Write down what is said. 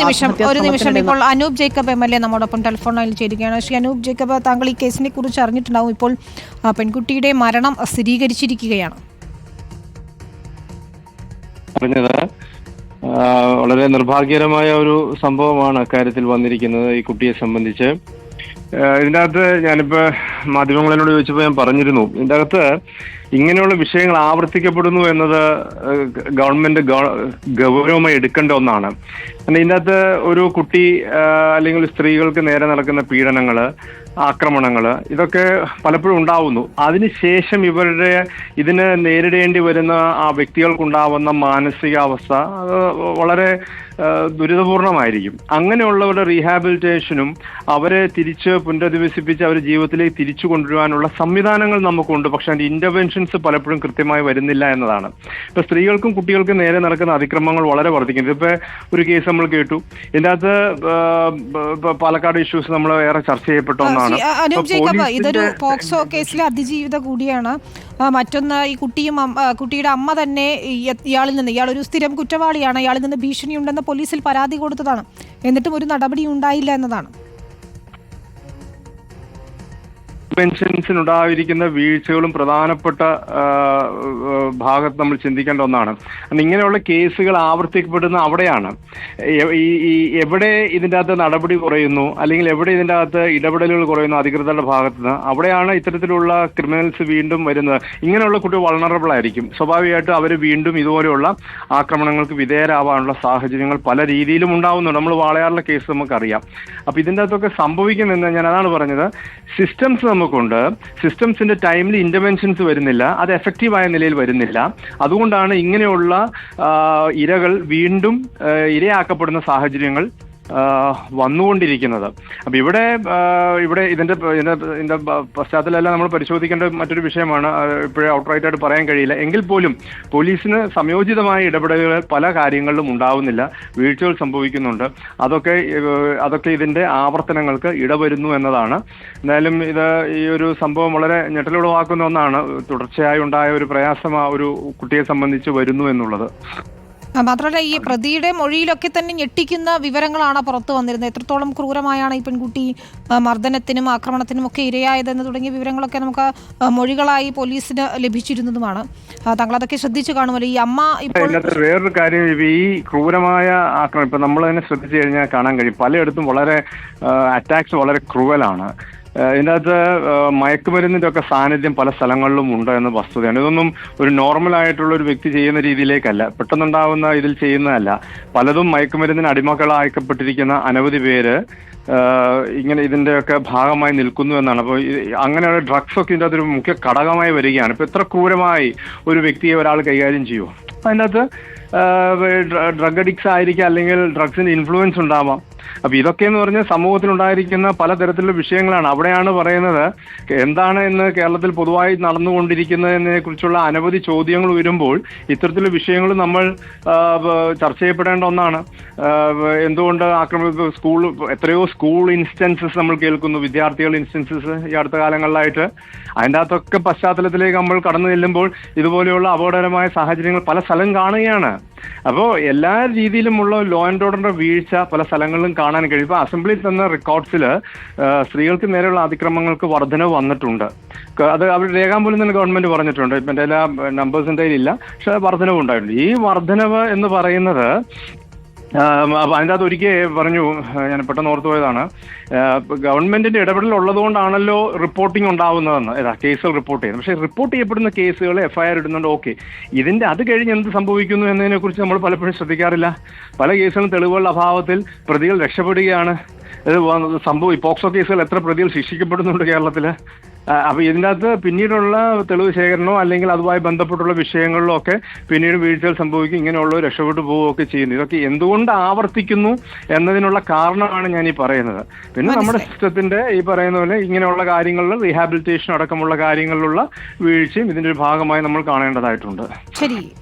നിമിഷം ഒരു നിമിഷം ഇപ്പോൾ Anoop Jacob M L A നമ്മോടൊപ്പം ടെലിഫോൺ ലൈനിൽ ചേരുകയാണ്. ശ്രീ അനൂപ് ജേക്കബ് താങ്കൾ ഈ കേസിനെ കുറിച്ച് അറിഞ്ഞിട്ടുണ്ടാവും. ഇപ്പോൾ പെൺകുട്ടിയുടെ മരണം സ്ഥിരീകരിച്ചിരിക്കുകയാണ്. വളരെ നിർഭാഗ്യകരമായ ഒരു സംഭവമാണ് അക്കാര്യത്തിൽ വന്നിരിക്കുന്നത് ഈ കുട്ടിയെ സംബന്ധിച്ച്. അകത്ത് ഞാനിപ്പോ മാധ്യമങ്ങളോട് ചോദിച്ചപ്പോൾ ഞാൻ പറഞ്ഞിരുന്നു. ഇതിന്റെ അകത്ത് ഇങ്ങനെയുള്ള വിഷയങ്ങൾ ആവർത്തിക്കപ്പെടുന്നു എന്നത് ഗവൺമെന്റ് ഗവ- ഗൗരവമായി എടുക്കേണ്ട ഒന്നാണ്. കാരണം ഇതിനകത്ത് ഒരു കുട്ടി അല്ലെങ്കിൽ സ്ത്രീകൾക്ക് നേരെ നടക്കുന്ന പീഡനങ്ങൾ ആക്രമണങ്ങൾ ഇതൊക്കെ പലപ്പോഴും ഉണ്ടാവുന്നു. അതിനുശേഷം ഇവരുടെ ഇതിന് നേരിടേണ്ടി വരുന്ന ആ വ്യക്തികൾക്കുണ്ടാവുന്ന മാനസികാവസ്ഥ അത് വളരെ ദുരിതപൂർണമായിരിക്കും. അങ്ങനെയുള്ളവരുടെ റീഹാബിലിറ്റേഷനും അവരെ തിരിച്ച് പുനരധിവസിപ്പിച്ച് അവരെ ജീവിതത്തിലേക്ക് തിരിച്ചു കൊണ്ടുവരാനുള്ള സംവിധാനങ്ങൾ നമുക്കുണ്ട്. പക്ഷേ അതിന്റെ ഇന്റർവെൻഷൻസ് പലപ്പോഴും കൃത്യമായി വരുന്നില്ല എന്നതാണ്. ഇപ്പൊ സ്ത്രീകൾക്കും കുട്ടികൾക്കും നേരെ നടക്കുന്ന അതിക്രമങ്ങൾ വളരെ വർദ്ധിക്കുന്നു. ഇപ്പൊ ഒരു കേസ് നമ്മൾ കേട്ടു. ഇതിന്റെ അകത്ത് പാലക്കാട് ഇഷ്യൂസ് നമ്മൾ ഏറെ ചർച്ച ചെയ്യപ്പെട്ട ഒന്നാണ്. ഇതൊരു പോക്സോ കേസിലെ അതിജീവിത കൂടിയാണ്. മറ്റൊന്ന് ഈ കുട്ടിയും കുട്ടിയുടെ അമ്മ തന്നെ ഇയാളിൽ നിന്ന് ഇയാൾ ഒരു സ്ഥിരം കുറ്റവാളിയാണ്. ഇയാളിൽ നിന്ന് ഭീഷണിയുണ്ടെന്ന് പോലീസിൽ പരാതി കൊടുത്തതാണ്. എന്നിട്ടും ഒരു നടപടി ഉണ്ടായില്ല എന്നതാണ്. പെൻഷൻസിനുണ്ടായിരിക്കുന്ന വീഴ്ചകളും പ്രധാനപ്പെട്ട ഭാഗത്ത് നമ്മൾ ചിന്തിക്കേണ്ട ഒന്നാണ്. ഇങ്ങനെയുള്ള കേസുകൾ ആവർത്തിക്കപ്പെടുന്ന അവിടെയാണ്. ഈ ഈ എവിടെ ഇതിന്റെ അകത്ത് നടപടി കുറയുന്നു അല്ലെങ്കിൽ എവിടെ ഇതിന്റെ അകത്ത് ഇടപെടലുകൾ കുറയുന്നു അധികൃതരുടെ ഭാഗത്ത് നിന്ന് അവിടെയാണ് ഇത്തരത്തിലുള്ള ക്രിമിനൽസ് വീണ്ടും വരുന്നത്. ഇങ്ങനെയുള്ള കുട്ടികൾ വളണറബിൾ ആയിരിക്കും. സ്വാഭാവികമായിട്ടും അവർ വീണ്ടും ഇതുപോലെയുള്ള ആക്രമണങ്ങൾക്ക് വിധേയരാവാനുള്ള സാഹചര്യങ്ങൾ പല രീതിയിലും ഉണ്ടാവുന്നുണ്ട്. നമ്മൾ വാളയാറിലെ കേസ് നമുക്കറിയാം. അപ്പൊ ഇതിന്റെ അകത്തൊക്കെ സംഭവിക്കുമെന്ന് ഞാൻ അതാണ് പറഞ്ഞത്. സിസ്റ്റംസ് നമുക്കുണ്ട് സിസ്റ്റംസിന്റെ ടൈമിൽ ഇന്റർവെൻഷൻസ് വരുന്നില്ല. അത് എഫക്റ്റീവായ നിലയിൽ വരുന്നില്ല. അതുകൊണ്ടാണ് ഇങ്ങനെയുള്ള ഇരകൾ വീണ്ടും ഇരയാക്കപ്പെടുന്ന സാഹചര്യങ്ങൾ വന്നുകൊണ്ടിരിക്കുന്നത്. അപ്പൊ ഇവിടെ ഇവിടെ ഇതിന്റെ ഇതിന്റെ പശ്ചാത്തലമെല്ലാം നമ്മൾ പരിശോധിക്കേണ്ട മറ്റൊരു വിഷയമാണ്. ഇപ്പോഴേ ഔട്ട്റൈറ്റ് ആയിട്ട് പറയാൻ കഴിയില്ല. എങ്കിൽ പോലും പോലീസിന് സംയോജിതമായ ഇടപെടലുകൾ പല കാര്യങ്ങളിലും ഉണ്ടാവുന്നില്ല. വീഴ്ചകൾ സംഭവിക്കുന്നുണ്ട്. അതൊക്കെ അതൊക്കെ ഇതിന്റെ ആവർത്തനങ്ങൾക്ക് ഇടവരുന്നു എന്നതാണ്. എന്തായാലും ഇത് ഈ ഒരു സംഭവം വളരെ ഞെട്ടലുളവാക്കുന്ന ഒന്നാണ്. തുടർച്ചയായി ഉണ്ടായ ഒരു പ്രയാസം ആ ഒരു കുട്ടിയെ സംബന്ധിച്ച് വരുന്നു എന്നുള്ളത്. മാത്രമല്ല ഈ പ്രതിയുടെ മൊഴിയിലൊക്കെ തന്നെ ഞെട്ടിക്കുന്ന വിവരങ്ങളാണ് പുറത്തു വന്നിരുന്നത്. എത്രത്തോളം ക്രൂരമായാണ് ഈ പെൺകുട്ടി മർദ്ദനത്തിനും ആക്രമണത്തിനും ഒക്കെ ഇരയായതെന്ന് തുടങ്ങിയ വിവരങ്ങളൊക്കെ നമുക്ക് മൊഴികളായി പോലീസിന് ലഭിച്ചിരുന്നതുമാണ്. താങ്കൾ അതൊക്കെ ശ്രദ്ധിച്ചു കാണുമല്ലോ. ഈ അമ്മ ഇപ്പോൾ വേറൊരു കാര്യം. ഈ ക്രൂരമായ ആക്രമണം ഇപ്പൊ നമ്മൾ തന്നെ ശ്രദ്ധിച്ചു കഴിഞ്ഞാൽ കാണാൻ കഴിയും. പലയിടത്തും വളരെ അറ്റാക്സ് വളരെ ക്രൂവലാണ് ഇതിന്റെ അകത്ത് മയക്കുമരുന്നിന്റെ ഒക്കെ സാന്നിധ്യം പല സ്ഥലങ്ങളിലും ഉണ്ട് എന്ന വസ്തുതയാണ്. ഇതൊന്നും ഒരു നോർമൽ ആയിട്ടുള്ള ഒരു വ്യക്തി ചെയ്യുന്ന രീതിയിലേക്കല്ല. പെട്ടെന്നുണ്ടാവുന്ന ഇതിൽ ചെയ്യുന്നതല്ല. പലതും മയക്കുമരുന്നിന് അടിമകളാക്കപ്പെട്ടിരിക്കുന്ന അനവധി പേര് ഇങ്ങനെ ഇതിന്റെയൊക്കെ ഭാഗമായി നിൽക്കുന്നു എന്നാണ്. അപ്പോൾ അങ്ങനെയുള്ള ഡ്രഗ്സ് ഒക്കെ ഇതിന്റെ അകത്തൊരു മുഖ്യ ഘടകമായി വരികയാണ്. ഇപ്പൊ എത്ര ക്രൂരമായി ഒരു വ്യക്തിയെ ഒരാൾ കൈകാര്യം ചെയ്യുമോ അതിന്റെ അകത്ത് ഡ്രഗ് അഡിക്ട്സ് ആയിരിക്കാം അല്ലെങ്കിൽ ഡ്രഗ്സിന്റെ ഇൻഫ്ലുവൻസ് ഉണ്ടാവാം. അപ്പൊ ഇതൊക്കെ എന്ന് പറഞ്ഞാൽ സമൂഹത്തിലുണ്ടായിരിക്കുന്ന പലതരത്തിലുള്ള വിഷയങ്ങളാണ്. അവിടെയാണ് പറയുന്നത് എന്താണ് ഇന്ന് കേരളത്തിൽ പൊതുവായി നടന്നുകൊണ്ടിരിക്കുന്നതിനെ കുറിച്ചുള്ള അനവധി ചോദ്യങ്ങൾ വരുമ്പോൾ ഇത്തരത്തിലുള്ള വിഷയങ്ങൾ നമ്മൾ ചർച്ച ചെയ്യപ്പെടേണ്ട ഒന്നാണ്. എന്തുകൊണ്ട് ആക്രമണ സ്കൂൾ എത്രയോ സ്കൂൾ ഇൻസ്റ്റൻസസ് നമ്മൾ കേൾക്കുന്നു വിദ്യാർത്ഥികൾ ഇൻസ്റ്റൻസസ് ഈ അടുത്ത കാലങ്ങളിലായിട്ട്. അതിന്റെ അകത്തൊക്കെ പശ്ചാത്തലത്തിലേക്ക് നമ്മൾ കടന്നു ചെല്ലുമ്പോൾ ഇതുപോലെയുള്ള അപകടകരമായ സാഹചര്യങ്ങൾ പല സ്ഥലം കാണുകയാണ്. അപ്പോൾ എല്ലാ രീതിയിലുമുള്ള ലോ ആൻഡ് ഓർഡറിന്റെ വീഴ്ച പല സ്ഥലങ്ങളിലും കാണാൻ കഴിയും. ഇപ്പോൾ അസംബ്ലിയിൽ തന്ന റെക്കോർഡ്സിൽ സ്ത്രീകൾക്ക് നേരെയുള്ള അതിക്രമങ്ങൾക്ക് വർധനവ് വന്നിട്ടുണ്ട്. അത് അവർ രേഖാമൂലം തന്നെ ഗവൺമെന്റ് പറഞ്ഞിട്ടുണ്ട്. ഇപ്പം എന്റെ എല്ലാ നമ്പേഴ്സിന്റെ ഇല്ല പക്ഷെ വർധനവ് ഉണ്ടായിട്ടുണ്ട് ഈ വർധനവ് എന്ന് പറയുന്നത് അപ്പൊ അതിന്റെ അകത്ത് ഒരിക്കൽ പറഞ്ഞു ഞാൻ പെട്ടെന്ന് ഓർത്തു പോയതാണ്. ഇടപെടൽ ഉള്ളതുകൊണ്ടാണല്ലോ റിപ്പോർട്ടിംഗ് ഉണ്ടാവുന്നതെന്ന്. കേസുകൾ റിപ്പോർട്ട് ചെയ്യുന്നത്. പക്ഷേ റിപ്പോർട്ട് ചെയ്യപ്പെടുന്ന കേസുകൾ എഫ്ഐആർ ഇടുന്നുണ്ട് ഓക്കെ ഇതിന്റെ അത് കഴിഞ്ഞ് എന്ത് സംഭവിക്കുന്നു എന്നതിനെ കുറിച്ച് നമ്മൾ പലപ്പോഴും ശ്രദ്ധിക്കാറില്ല. പല കേസുകളും തെളിവുകളുടെ അഭാവത്തിൽ പ്രതികൾ രക്ഷപ്പെടുകയാണ്. ഇത് ഈ പോക്സോ കേസുകൾ എത്ര പ്രതികൾ ശിക്ഷിക്കപ്പെടുന്നുണ്ട് കേരളത്തിൽ? ആ, അപ്പൊ ഇതിനകത്ത് പിന്നീടുള്ള തെളിവ് ശേഖരണമോ അല്ലെങ്കിൽ അതുമായി ബന്ധപ്പെട്ടുള്ള വിഷയങ്ങളിലോ ഒക്കെ പിന്നീട് വീഴ്ചകൾ സംഭവിക്കും ഇങ്ങനെയുള്ളവർ രക്ഷപ്പെട്ടു പോവുകയൊക്കെ ചെയ്യുന്നു. ഇതൊക്കെ എന്തുകൊണ്ട് ആവർത്തിക്കുന്നു എന്നതിനുള്ള കാരണമാണ് ഞാൻ ഈ പറയുന്നത്. പിന്നെ നമ്മുടെ സിസ്റ്റത്തിന്റെ ഈ പറയുന്ന പോലെ ഇങ്ങനെയുള്ള കാര്യങ്ങളിൽ റീഹാബിലിറ്റേഷൻ അടക്കമുള്ള കാര്യങ്ങളിലുള്ള വീഴ്ചയും ഇതിന്റെ ഒരു ഭാഗമായി നമ്മൾ കാണേണ്ടതായിട്ടുണ്ട്. ശരി.